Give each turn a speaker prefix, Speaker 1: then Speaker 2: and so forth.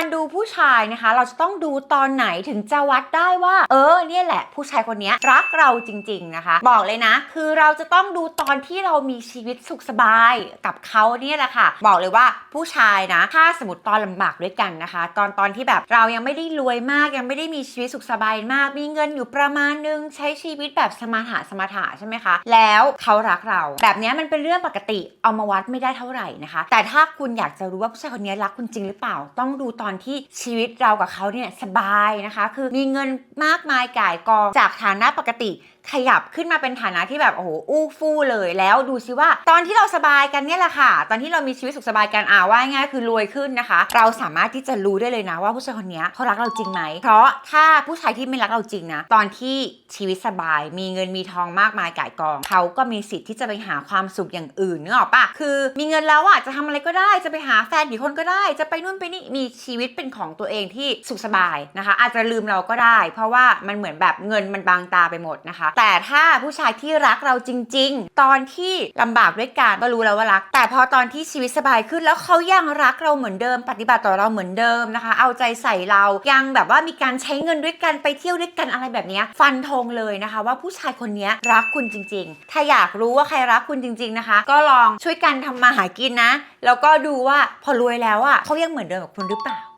Speaker 1: การดูผู้ชายนะคะ เราจะต้องดูตอนไหนถึงจะวัดได้ว่า เออเนี่ยแหละ ผู้ชายคนนี้รักเราจริง ๆนะคะ บอกเลยนะ คือเราจะต้องดูตอนที่เรามีชีวิตสุขสบายกับเขาเนี่ยแหละค่ะ บอกเลยว่าผู้ชายนะ ถ้าสมมติตอนลำบากด้วยกันนะคะ ตอนตอนที่แบบเรายังไม่ได้รวยมากยังไม่ได้มีชีวิตสุขสบายมาก มีเงินอยู่ประมาณนึงใช้ชีวิตแบบสมาถะสมาถะใช่ไหมคะ แล้วเขารักเรา แบบนี้มันเป็นเรื่องปกติเอามาวัดไม่ได้เท่าไหร่นะคะ แต่ถ้าคุณอยากจะรู้ว่าผู้ชายคนนี้รักคุณจริงหรือเปล่า ต้องดูตอนที่ชีวิตเรากับเขาเนี่ยสบายนะคะ คือมีเงินมากมายก่ายกองจากฐานะปกติขยับขึ้นมาเป็นฐานะที่แบบโอ้โหอู้ฟู่เลยแล้วดูซิว่า ตอนที่เราสบายกันเนี่ยแหละค่ะ ตอนที่เรามีชีวิตสุขสบายกันอ่าว่าง่ายคือรวยขึ้นนะคะ เราสามารถที่จะรู้ได้เลยนะว่าผู้ชายคนนี้เขารักเราจริงไหม เพราะถ้าผู้ชายที่ไม่รักเราจริงนะตอนที่ชีวิตสบาย มีเงินมีทองมากมายก่ายกอง เขาก็มีสิทธิ์ที่จะไปหาความสุขอย่างอื่นนึกออกปะคือ มีเงินแล้วอะจะทำอะไรก็ได้จะไปหาแฟนกี่คนก็ได้ จะไปนู่นไปนี่มีชีวิตเป็นของตัวเองที่สุขสบายนะคะ อาจจะลืมเราก็ได้ เพราะว่ามันเหมือนแบบเงินมันบางตาไปหมดนะคะแต่ถ้าผู้ชายที่รักเราจริง ๆ ตอนที่ลำบากด้วยกันก็รู้แล้วว่ารัก แต่พอตอนที่ชีวิตสบายขึ้นแล้วเขายังรักเราเหมือนเดิม ปฏิบัติต่อเราเหมือนเดิมนะคะ เอาใจใส่เรายังแบบว่ามีการใช้เงินด้วยกันไปเที่ยวด้วยกันอะไรแบบนี้ฟันธงเลยนะคะ ว่าผู้ชายคนนี้รักคุณจริง ๆ ถ้าอยากรู้ว่าใครรักคุณจริง ๆนะคะ ก็ลองช่วยกันทำมาหากินนะ แล้วก็ดูว่าพอรวยแล้วอะเขายังเหมือนเดิมกับคุณหรือเปล่า